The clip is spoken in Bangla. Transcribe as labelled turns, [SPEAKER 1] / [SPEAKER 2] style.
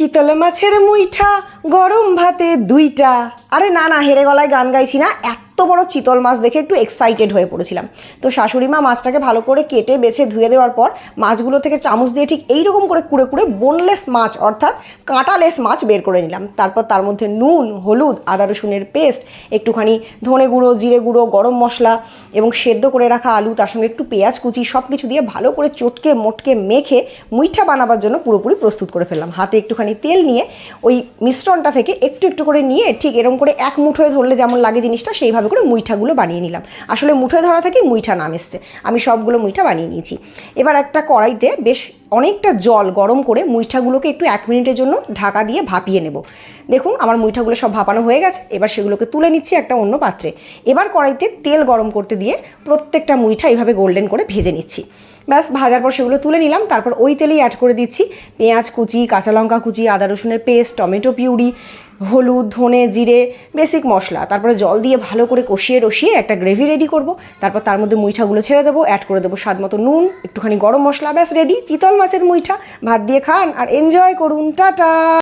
[SPEAKER 1] চিতল মাছের মুইঠা, গরম ভাতে দুইটা। আরে না না, হেরে গলায় গান গাইছি না এত বড় চিতল মাছ দেখে একটু এক্সাইটেড হয়ে পড়েছিলাম। তো শাশুড়ি মা মাছটাকে ভালো করে কেটে বেছে ধুয়ে দেওয়ার পর মাছগুলো থেকে চামচ দিয়ে ঠিক এইরকম করে কুড়ে কুড়ে বোনলেস মাছ অর্থাৎ কাঁটালেস মাছ বের করে নিলাম। তারপর তার মধ্যে নুন, হলুদ, আদা রসুনের পেস্ট একটুখানি ধনে গুঁড়ো, জিরে গুঁড়ো, গরম মশলা এবং সেদ্ধ করে রাখা আলু, তার সঙ্গে একটু পেঁয়াজ কুচি সব কিছু দিয়ে ভালো করে চটকে, মোটকে, মেখে মুইঠা বানাবার জন্য পুরোপুরি প্রস্তুত করে ফেললাম। হাতে একটুখানি তেল নিয়ে ওই মিশ্রণটা থেকে একটু একটু করে নিয়ে ঠিক এরকম করে এক মুঠোয় ধরলে যেমন লাগে জিনিসটা, সেইভাবে করে মুইঠাগুলো বানিয়ে নিলাম। আসলে মুঠোয় ধরা থেকে মুইঠা নাম এসছে। আমি সবগুলো মুইঠা বানিয়ে নিয়েছি। এবার একটা কড়াইতে বেশ অনেকটা জল গরম করে মুইঠাগুলোকে একটু এক মিনিটের জন্য ঢাকা দিয়ে ভাপিয়ে নেব। দেখুন, আমার মুইঠাগুলো সব ভাপানো হয়ে গেছে। এবার সেগুলোকে তুলে নিচ্ছি একটা অন্য পাত্রে। এবার কড়াইতে তেল গরম করতে দিয়ে প্রত্যেকটা মুইঠা এইভাবে গোল্ডেন করে ভেজে নিচ্ছি। ব্যাস, ভাজার পর সেগুলো তুলে নিলাম। তারপর ওই তেলেই অ্যাড করে দিচ্ছি পেঁয়াজ কুচি, কাঁচা লঙ্কা কুচি, আদা রসুনের পেস্ট টমেটো পিউরি, হলুদ, ধনে, জিরে বেসিক মশলা। তারপরে জল দিয়ে ভালো করে কষিয়ে রসিয়ে একটা গ্রেভি রেডি করব। তারপর তার মধ্যে মুইঠাগুলো ছেড়ে দেবো অ্যাড করে দেবো স্বাদ মতো নুন, একটুখানি গরম মশলা, ব্যাস রেডি চিতল মাছের মুইঠা, ভাত দিয়ে খান, আর এনজয় করুন। টাটা!